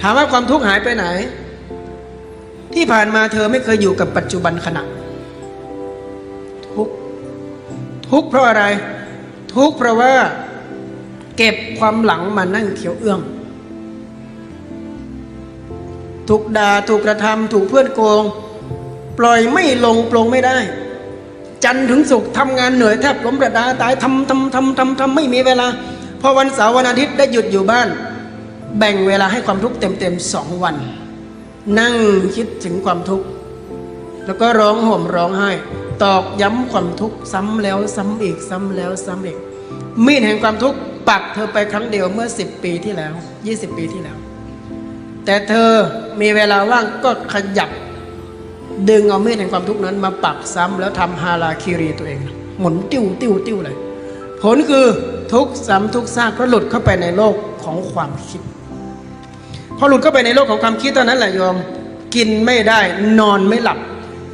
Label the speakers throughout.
Speaker 1: ถามว่าความทุกข์หายไปไหน ที่ผ่านมาเธอไม่เคยอยู่กับปัจจุบันขณะ ทุกข์ทุกข์เพราะอะไร ทุกข์เพราะว่า เก็บความหลังมานั่งเขียวเอื้องถูกด่าถูกกระทำถูกเพื่อนโกง ปล่อยไม่ลงปลงไม่ได้ จันทร์ถึงศุกร์ทำงานเหนื่อยแทบล้มกระดาตายทำทำทำทำทำไม่มีเวลาพอวันเสาร์วันอาทิตย์ได้หยุดอยู่บ้าน แบ่งเวลาให้ความทุกข์เต็มๆสองวัน นั่งคิดถึงความทุกข์ แล้วก็ร้องห่มร้องไห้ ตอกย้ำความทุกข์ซ้ำแล้วซ้ำอีกซ้ำแล้วซ้ำอีก มีดแห่งความทุกข์ปักเธอไปครั้งเดียวเมื่อ 10 ปีที่แล้ว 20 ปีที่แล้ว แต่เธอมีเวลาว่างก็ขยับ ดึงเอามีดแห่งความทุกข์นั้นมาปักซ้ำแล้วทำฮาราคิรีตัวเอง หมุนติ้วติ้วติ้วเลย ผลคือทุกซ้ำทุกซากเพระหลุดเข้าไปในโลกของความคิด พอหลุดเข้าไปในโลกของความคิดเท่านั้นแหละโยม กินไม่ได้นอนไม่หลับ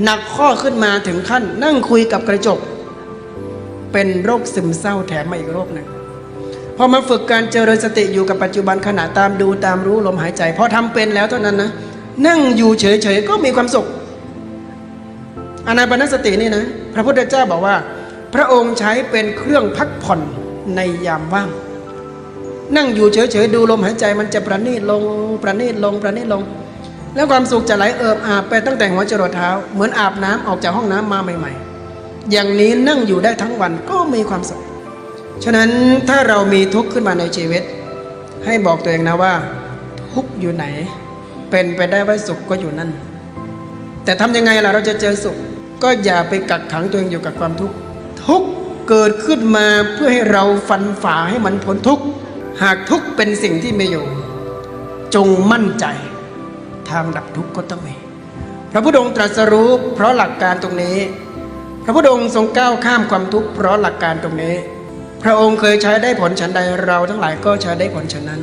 Speaker 1: หนักข้อขึ้นมาถึงขั้น นั่งคุยกับกระจก เป็นโรคซึมเศร้าแถมมาอีกโรคหนึ่งพอมาฝึกการเจริญสติอยู่กับปัจจุบันขณะตามดูตามรู้ลมหายใจพอทำเป็นแล้วเท่านั้นนะนั่งอยู่เฉยๆก็มีความสุขอานาปนสตินี่นะ พระพุทธเจ้าบอกว่า พระองค์ใช้เป็นเครื่องพักผ่อนในยามว่าง นั่งอยู่เฉยๆดูลมหายใจมันจะประณีตลงประณีตลงประณีตลง แล้วความสุขจะไหลเอิบอาบไปตั้งแต่หัวจรดเท้า เหมือนอาบน้ำออกจากห้องน้ำมาใหม่ ๆ อย่างนี้นั่งอยู่ได้ทั้งวันก็มีความสุข ฉะนั้นถ้าเรามีทุกข์ขึ้นมาในชีวิต ให้บอกตัวเองนะว่า ทุกข์อยู่ไหน เป็นไปได้ว่าสุขก็อยู่นั่น แต่ทำยังไงล่ะเราจะเจอสุข ก็อย่าไปกักขังตัวเองอยู่กับความทุกข์ทุกข์เกิดขึ้นมาเพื่อให้เราฟันฝ่าให้มันพ้นทุกข์ หากทุกเป็นสิ่งที่ไม่อยู่ จงมั่นใจทางดับทุกข์ก็ต้องมี พระพุทธองค์ตรัสรู้เพราะหลักการตรงนี้ พระพุทธองค์ทรงก้าวข้ามความทุกข์เพราะหลักการตรงนี้ พระองค์เคยใช้ได้ผลฉันใดเราทั้งหลายก็ใช้ได้ผลฉันนั้น